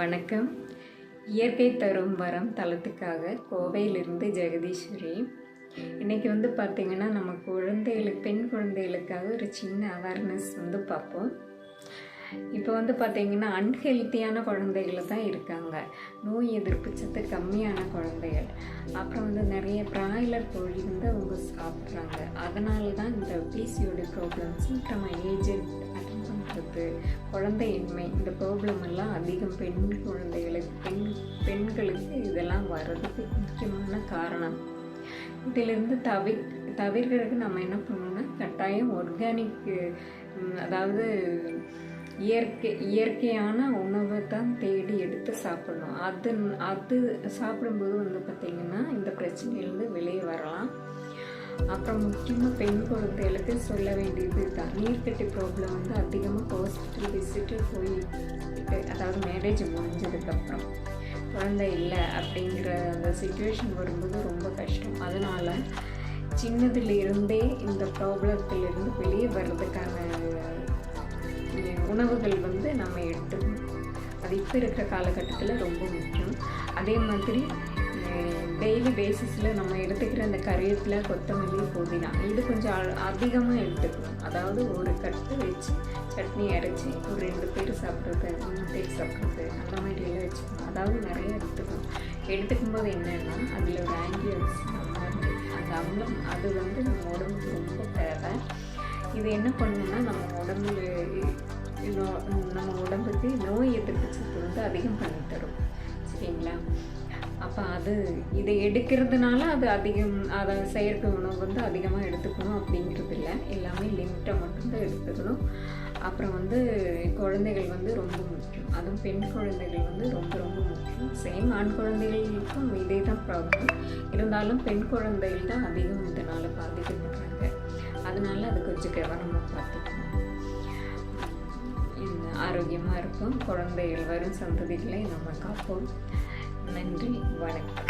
வணக்கம். இயற்கை தரும் வரம் தளத்துக்காக கோவையிலிருந்து ஜெகதீஸ்வரி. இன்றைக்கி வந்து பார்த்திங்கன்னா நம்ம குழந்தைகளுக்கு பெண் குழந்தைகளுக்காக ஒரு சின்ன அவேர்னஸ் வந்து பார்ப்போம். இப்போ வந்து பார்த்திங்கன்னா அன்ஹெல்த்தியான குழந்தைகள் தான் இருக்காங்க. நோய் எதிர்ப்பு சத்து கம்மியான குழந்தைகள். அப்புறம் வந்து நிறைய பிராய்லர் கோழி வந்து அவங்க சாப்பிட்றாங்க. அதனால தான் இந்த பிசியோட ப்ராப்ளம்ஸ் நம்ம ஏஜ் அட்டன் குழந்தையின்மை இந்த ப்ராப்ளம் எல்லாம் அதிகம் பெண் குழந்தைகளுக்கு பெண் பெண்களுக்கு இதெல்லாம் வர்றதுக்கு முக்கியமான காரணம். இதிலிருந்து தவிர் தவிர்க்கிறதுக்கு நம்ம என்ன பண்ணணும்னா கட்டாயம் ஆர்கானிக் அதாவது இயற்கை இயற்கையான உணவை தான் தேடி எடுத்து சாப்பிடணும். அது அது சாப்பிடும்போது வந்து பார்த்திங்கன்னா இந்த பிரச்சனையிலேருந்து வெளியே வரலாம். அப்புறம் முக்கியமாக பெண் குழந்தைகளுக்கு சொல்ல வேண்டியது தான். நீர்க்கட்டி ப்ராப்ளம் வந்து அதிகமாக ஹாஸ்பிட்டல் விசிட்டு போயிட்டு அதாவது மேரேஜ் முடிஞ்சதுக்கப்புறம். குழந்தை இல்லை அப்படிங்கிற அந்த சுச்சுவேஷன் வரும்போது ரொம்ப கஷ்டம். அதனால் சின்னதுலேருந்தே இந்த ப்ராப்ளத்திலிருந்து வெளியே வர்றதுக்கான உணவுகள் வந்து நம்ம எடுத்துக்கணும். அது இப்போ இருக்கிற காலகட்டத்தில் ரொம்ப முக்கியம். அதே மாதிரி டெய்லி பேசிஸில் நம்ம எடுத்துக்கிற அந்த கருவேப்பிலை கொத்தமல்லி புதினா இது கொஞ்சம் அதிகமாக எடுத்துக்கணும். அதாவது ஒரு கட்டு வச்சு சட்னி அரைச்சி ஒரு ரெண்டு பேர் சாப்பிட்றது மூணு பேர் சாப்பிட்றது அந்த மாதிரியெல்லாம் வச்சுக்கணும். அதாவது நிறைய எடுத்துக்கணும். எடுத்துக்கும் போது என்னென்னா அதில் ஒரு ஆன்டிஆக்சிடென்ட் மாதிரி அந்த அம்லம் அது வந்து நம்ம உடம்புக்கு ரொம்ப தேவை. இது என்ன பண்ணணும்னா நம்ம உடம்புல நம்ம உடம்புக்கு நோய் எதிர்ப்பு சக்தி வந்து அதிகம் பண்ணி தரும். சரிங்களா? அப்போ அது இதை எடுக்கிறதுனால அது அதிகம் அதை செயற்கை உணவு வந்து அதிகமாக எடுத்துக்கணும் அப்படிங்கிறது இல்லை. எல்லாமே லிமிட்டை மட்டும்தான் எடுத்துக்கணும். அப்புறம் வந்து குழந்தைகள் வந்து ரொம்ப முக்கியம். அதுவும் பெண் குழந்தைகள் வந்து ரொம்ப ரொம்ப முக்கியம். சேம் ஆண் குழந்தைகளுக்கும் இதே தான் ப்ராப்ளம் இருந்தாலும் பெண் குழந்தைகள் தான் அதிகம் இதனால் பாதிக்கப்படுறாங்க. அதனால அது கொஞ்சம் கவனமாக பார்த்துக்கணும். ஆரோக்கியமாக இருக்கும் குழந்தைகள் வரும் சந்ததிகளை நம்ம காப்போம். நன்றி வணக்கம்.